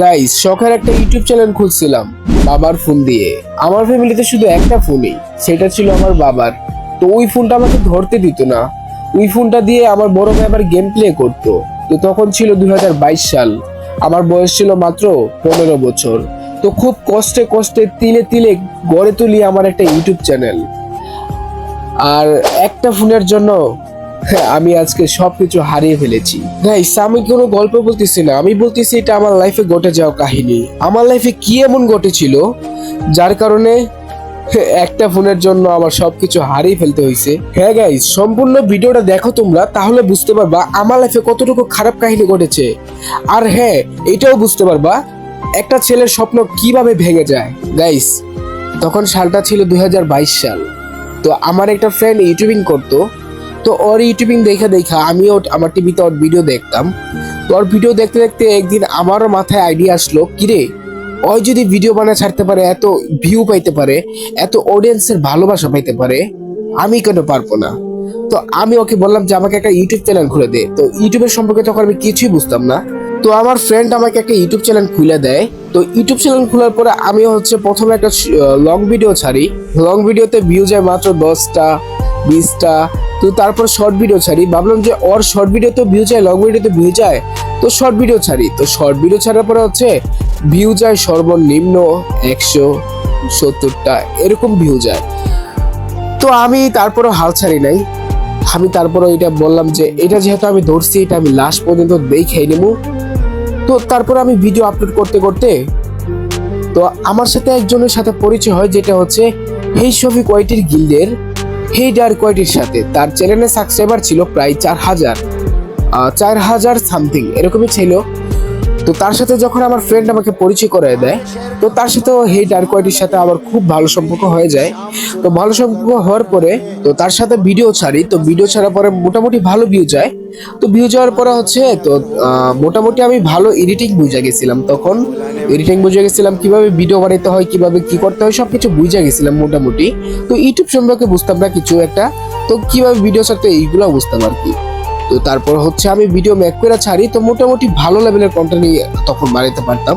Guys শখের একটা YouTube channel খুলছিলাম, বাবার ফোন দিয়ে। আমার ফ্যামিলিতে শুধু একটা ফোনই সেটা ছিল আমার বাবার। তো ওই ফোনটা আমাকে ধরতে দিত না। ওই ফোনটা দিয়ে আমার বড় ভাই আবার গেম প্লে করতো। তো তখন ছিল দুই হাজার বাইশ সাল। আমার বয়স ছিল মাত্র পনেরো বছর। তো খুব কষ্টে কষ্টে তিলে তিলে গড়ে তুলি আমার একটা ইউটিউব চ্যানেল আর একটা ফোনের জন্য আমি আজকে সবকিছু হারিয়ে ফেলেছি। গাইস আমি কোনো গল্প বলতেছি না। আমি বলতেছি এটা আমার লাইফে ঘটে যাওয়া কাহিনী। আমার লাইফে কি এমন ঘটেছিল, যার কারণে একটা ফোনের জন্য আমার সবকিছু হারিয়ে ফেলতে হয়েছে। হ্যাঁ গাইস সম্পূর্ণ ভিডিওটা দেখো তোমরা, তাহলে বুঝতে পারবা আমার লাইফে কতটুকু খারাপ কাহিনী ঘটেছে। আর হ্যাঁ এটাও বুঝতে পারবা, একটা ছেলের স্বপ্ন কীভাবে ভেঙে যায়। গাইস তখন সালটা ছিল দুই হাজার বাইশ সাল। তো আমার একটা ফ্রেন্ড ইউটিউবিং করতো তো ওর ইউটিউবিং দেখে দেখা আমিও আমার টিভিতে ওর ভিডিও দেখতাম। তো ওর ভিডিও দেখতে দেখতে একদিন আমারও মাথায় আইডিয়া আসলো, কিরে, ওই যদি ভিডিও বানা ছাড়তে পারে, এত ভিউ পাইতে পারে, এত অডিয়েন্সের ভালোবাসা পাইতে পারে, আমি কেন পারব না? তো আমি ওকে বললাম যে, আমাকে একটা ইউটিউব চ্যানেল খুলে দে। তো ইউটিউবের সম্পর্কে তখন আমি কিছুই বুঝতাম না। তো আমার ফ্রেন্ড আমাকে একটা ইউটিউব চ্যানেল খুলে দেয়। তো ইউটিউব চ্যানেল খোলার পরে আমি হচ্ছে প্রথমে একটা লং ভিডিও ছাড়ি। লং ভিডিওতে ভিউ যায় মাত্র দশটা বিশটা। তো তারপর শর্ট ভিডিও ছাড়ি। ভাবলাম যে ওর শর্ট ভিডিও তো ভিউ যায় লং ভিডিওতে ভিউ যায় তো শর্ট ভিডিও ছাড়ি। তো শর্ট ভিডিও ছাড়ার পরে হচ্ছে ভিউ যায় সর্বনিম্ন একশো সত্তরটা, এরকম ভিউ যায়। তো আমি তারপরও হাল ছাড়ি নাই। আমি তারপরও এটা বললাম যে এটা যেহেতু আমি ধরছি, এটা আমি লাস্ট পর্যন্ত দেখে নেব। তো তারপর আমি ভিডিও আপলোড করতে করতে তো আমার সাথে একজনের সাথে পরিচয় হয়, যেটা হচ্ছে হেই শফিক ওয়াইটির গিল্ডের হেই ডার সাথে। তার চ্যানেলে সাবস্ক্রাইবার ছিল প্রায় চার হাজার। চার হাজার সামথিং এরকমই ছিল। তো তার সাথে যখন আমার ফ্রেন্ড আমাকে পরিচয় করে দেয়, তো তার সাথেও হেই ডার কোয়াইটির সাথে আমার খুব ভালো সম্পর্ক হয়ে যায়। তো ভালো সম্পর্ক হওয়ার পরে, তো তার সাথে ভিডিও ছাড়ি, তো ভিডিও ছাড়ার পরে মোটামুটি ভালো ভিউ যায়। তো ভিউ যাওয়ার পরে হচ্ছে, তো মোটামুটি আমি ভালো এডিটিং বুঝে গেছিলাম। তখন এডিটিং বুঝে গেছিলাম কীভাবে ভিডিও বানাইতে হয়, কীভাবে কি করতে হয়, সবকিছু বুঝে গেছিলাম মোটামুটি। তো ইউটিউব সম্পর্কে বুঝতাম না কিছু একটা, তো কীভাবে ভিডিও ছাড়তে এইগুলো বুঝতাম আর কি। তো তারপর হচ্ছে আমি ভিডিও মেক করে ছাড়ি, তো মোটামুটি ভালো লেভেলের কন্টেন্ট তখন বানাইতে পারতাম।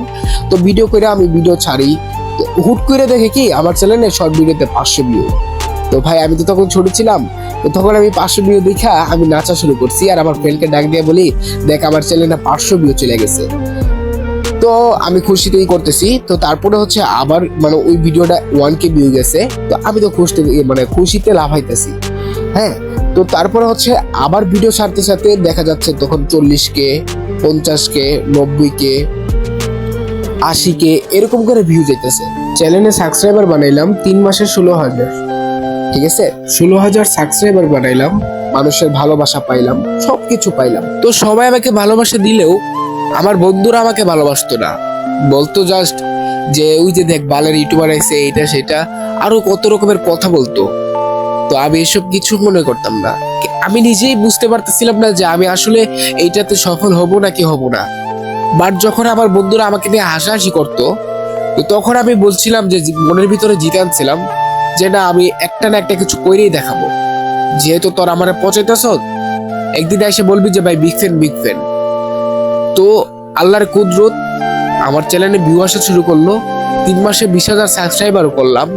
তো ভিডিও করে আমি ভিডিও ছাড়ি। হুট করে দেখে কি, আমার চ্যানেলে শর্ট ভিডিওতে পাঁচশো ভিউ তো ভাই, আমি তো তখন ছোট ছিলাম, তো তখন আমি পাঁচশো ভিউ দেখা আমি নাচা শুরু করছি আর আমার ফ্রেন্ডকে ডাক দিয়ে বলি, দেখ, আমার চ্যানেলে পাঁচশো ভিউ চলে গেছে। তো আমি খুশিতেই করতেছি। তো তারপরে হচ্ছে আবার মানে ওই ভিডিওটা ওয়ান কে ভিউ গেছে। তো আমি তো খুশিতে মানে খুশিতে লাভ হইতেছি হ্যাঁ তো তারপরে হচ্ছে আবার ভিডিও ছাড়তে সাথে দেখা যাচ্ছে তখন চল্লিশ কে পঞ্চাশ কে নব্বই কে আশি কে এরকম করে ভিউ যেতেছে চ্যানেলে সাবস্ক্রাইবার বানাইলাম, তিন মাসে ষোলো হাজার। ঠিক আছে? ষোলো হাজার সাবস্ক্রাইবার বানাইলাম, মানুষের ভালোবাসা পাইলাম, সবকিছু পাইলাম। তো সবাই আমাকে ভালোবাসা দিলেও আমার বন্ধুরা আমাকে ভালোবাসতো না। বলতো জাস্ট যে, ওই যে দেখ, বালের ইউটিউবার আছে এটা সেটা। আরও কত রকমের কথা বলতো। তো আমি এসব কিছু মনে করতাম না। আমি নিজেই বুঝতে পারতেছিলাম না যে আমি আসলে এইটাতে সফল হব নাকি হব না। বাট যখন আমার বন্ধুরা আমাকে নিয়ে হাসাহাসি করতো, তো তখন আমি বলছিলাম যে মনের ভিতরে জিতে আনছিলাম যে না, আমি একটা না একটা কিছু করেই দেখাবো। যেহেতু তোর আমার পচাইতেছ, একদিন এসে বলবি যে, ভাই বিগ ফ্যান বিগ ফ্যান তো আল্লাহর কুদরত আমার চ্যানেলে ভিউ আসা শুরু করল, তিন মাসে বিশ হাজার সাবস্ক্রাইবারও করলাম।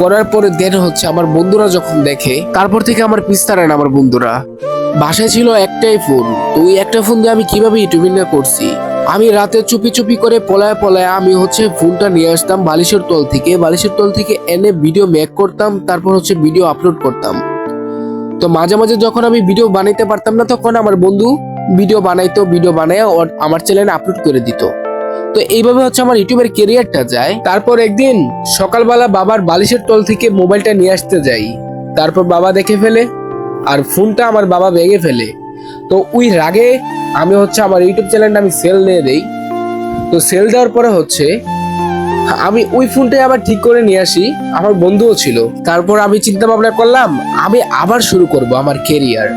করার পরে দেন হচ্ছে আমার বন্ধুরা যখন দেখে, তারপর থেকে আমার পিস্তারে না আমার বন্ধুরা। বাসায় ছিল একটাই ফোন। তো ওই একটা ফোন দিয়ে আমি কীভাবে ইউটিউবিং করছি? আমি রাতে চুপি চুপি করে পলায় পলায় আমি হচ্ছে ফোনটা নিয়ে আসতাম বালিশের তল থেকে। বালিশের তল থেকে এনে ভিডিও মেক করতাম, তারপর হচ্ছে ভিডিও আপলোড করতাম। তো মাঝে মাঝে যখন আমি ভিডিও বানাইতে পারতাম না, তখন আমার বন্ধু ভিডিও বানাইতো ভিডিও বানায় আমার চ্যানেলে আপলোড করে দিত। তো এইভাবে হচ্ছে আমার ইউটিউবের কেরিয়ারটা যায়। তারপর একদিন সকালবেলা বাবার বালিশের তল থেকে মোবাইলটা নিয়ে আসতে যাই। তারপর বাবা দেখে ফেলে আর ফোনটা আমার বাবা ভেঙে ফেলে। তো ওই রাগে আমি হচ্ছে আমার ইউটিউব চ্যানেলটা আমি সেল দিয়ে দেই। তো সেল দেওয়ার পরে হচ্ছে আমি ওই ফোনটাই আবার ঠিক করে নিয়ে আসি। আমার বন্ধুও ছিল। তারপর আমি চিন্তা ভাবনা করলাম, আমি আবার শুরু করব আমার কেরিয়ার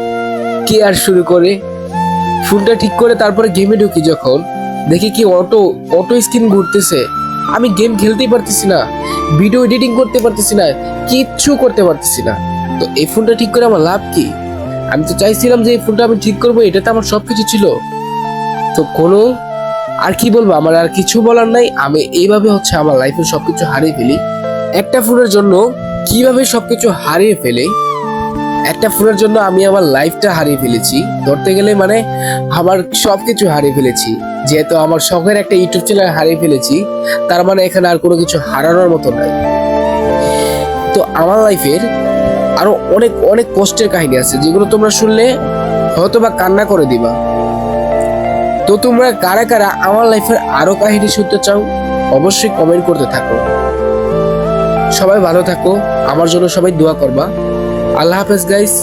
কে আর শুরু করে? ফোনটা ঠিক করে তারপরে গেমে ঢুকি যখন। দেখি কি অটো অটো স্ক্রিন ঘুরতেছে। আমি গেম খেলতেই পারতেছি না ভিডিও এডিটিং করতে পারতেছি না, কিচ্ছু করতে পারতেছি না। তো এই ফোনটা ঠিক করে আমার লাভ কি? আমি তো চাইছিলাম যে এই ফোনটা আমি ঠিক করব, এটাতে আমার সব কিছু ছিল। তো কোনো, আর কি বলব, আমার আর কিছু বলার নাই। আমি এইভাবে হচ্ছে আমার লাইফে সবকিছু হারিয়ে ফেলি। একটা ফোনের জন্য কীভাবে সবকিছু হারিয়ে ফেলে? একটা ফোনের জন্য আমি আমার লাইফটা হারিয়ে ফেলেছি। ধরতে গেলে মানে আমার সবকিছু হারিয়ে ফেলেছি। যেহেতু আমার শখের একটা ইউটিউব চ্যানেল হারিয়ে ফেলেছি, তার মানে এখানে আর কোনো কিছু হারানোর মতো নাই। তো আমার লাইফের আরও অনেক অনেক কষ্টের কাহিনী আছে, যেগুলো তোমরা শুনলে হয়তো বা কান্না করে দিবা। তো তোমরা কারা কারা আমার লাইফের আরও কাহিনী শুনতে চাও, অবশ্যই কমেন্ট করতে থাকো। সবাই ভালো থাকো, আমার জন্য সবাই দোয়া করবা। আল্লাহ হাফেজ গাইস